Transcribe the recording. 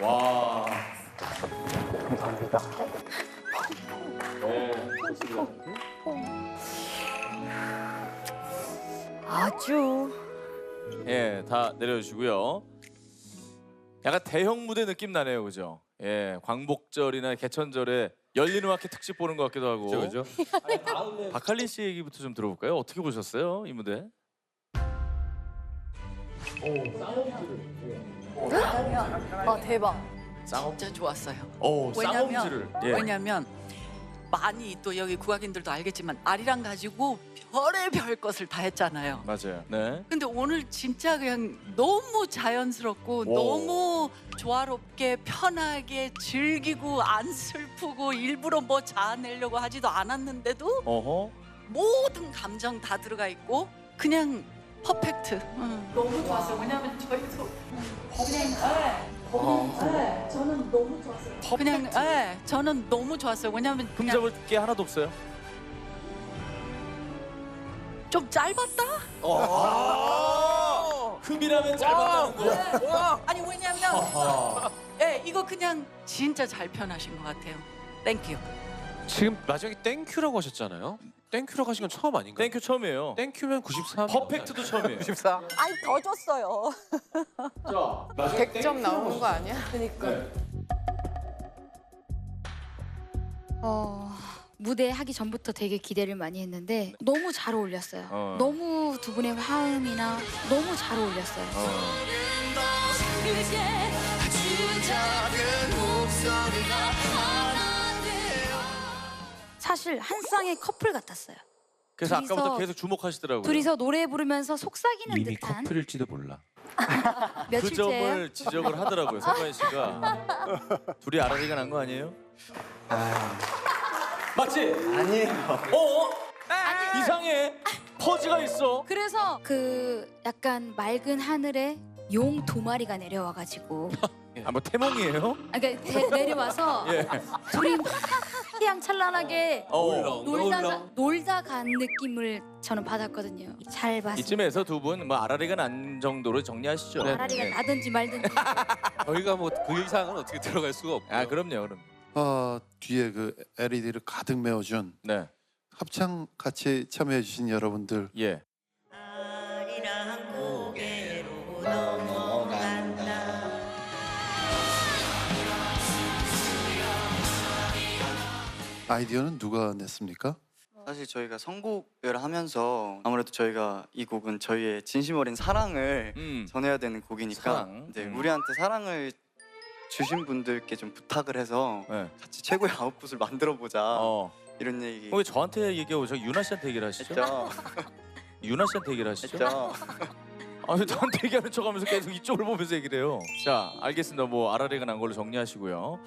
와. 감사합니다. 네, 좋습니다. 아주 예, 다 내려주시고요. 약간 대형 무대 느낌 나네요, 그죠? 예, 광복절이나 개천절에 열린 음악회 특집 보는 것 같기도 하고. 그죠, 그죠? 박할린 씨 얘기부터 좀 들어볼까요? 어떻게 보셨어요, 이 무대? 아 대박. 쌍업. 진짜 좋았어요. 오, 왜냐면 쌍엄지를. 예. 왜냐면 많이 또 여기 국악인들도 알겠지만 아리랑 가지고 별의별 것을 다 했잖아요. 맞아요. 네. 근데 오늘 진짜 그냥 너무 자연스럽고 오. 너무 조화롭게 편하게 즐기고 안 슬프고 일부러 뭐 자아내려고 하지도 않았는데도 어허. 모든 감정 다 들어가 있고 그냥 퍼펙트. 응. 너무 좋았어요. 왜냐면 저희도 그냥 네, 저는 너무 좋았어요. 그냥 네, 저는 너무 좋았어요. 왜냐면 흠 그냥 잡을 게 하나도 없어요. 좀 짧았다. 아! 흠이라면 짧았다는 거. 아니 왜냐면 예 이거 그냥 진짜 잘 표현하신 것 같아요. 땡큐. 지금 마지막에 땡큐라고 하셨잖아요. 땡큐라고 하신 건 처음 아닌가요? 땡큐 처음이에요. 땡큐면 93. 퍼펙트도 처음이에요. 94. 아니 더 줬어요. 자, 마지막에 100점 나오는 거 아니야? 그러니까. 어, 무대 하기 전부터 되게 기대를 많이 했는데 너무 잘 어울렸어요. 어. 너무 두 분의 화음이나 너무 잘 어울렸어요. 어. 사실 한 쌍의 커플 같았어요. 그래서 둘이서- 아까부터 계속 주목하시더라고요. 둘이서 노래 부르면서 속삭이는 이미 듯한 커플일지도 몰라. 그 며칠째예요. 점을 지적을 하더라고요, 성관 씨가. 둘이 아라리가 난 거 아니에요? 맞지? 아니에요. 어? 아니요. 이상해. 퍼즈가 있어. 그래서 그 약간 맑은 하늘에 용 두 마리가 내려와가지고 아, 뭐 태몽이에요? 아, 그러니까 대- 내려와서 예. 둘이 희양찬란하게 어. 놀다가 놀다 간 느낌을 저는 받았거든요. 잘 봤습니다. 이쯤에서 두 분 뭐 아라리가 난 정도로 정리하시죠. 아라리가 네. 나든지 말든지 저희가 뭐 그 이상은 어떻게 들어갈 수가 없고. 아, 그럼요, 그럼. 어, 뒤에 그 LED를 가득 메워준 네. 합창 같이 참여해주신 여러분들 예. 아 이디어는 누가 냈습니까? 사실 저희가 선곡을 하면서 아무래도 저희가 이 곡은 저희의 진심 어린 사랑을 음. 전해야 되는 곡이니까 사랑. 이제 음. 우리한테 사랑을 주신 분들께 좀 부탁을 해서 네. 같이 최고의 아웃풋을 만들어 보자 어. 이런 얘기 왜 저한테 얘기하고 저 유나 씨한테 얘기를 하시죠? 했죠. 유나 씨한테 얘기를 하시죠? 했죠. 아니 저한테 얘기하는 척하면서 계속 이쪽을 보면서 얘기를 해요. 자, 알겠습니다. 뭐 아라리가 난 걸로 정리하시고요.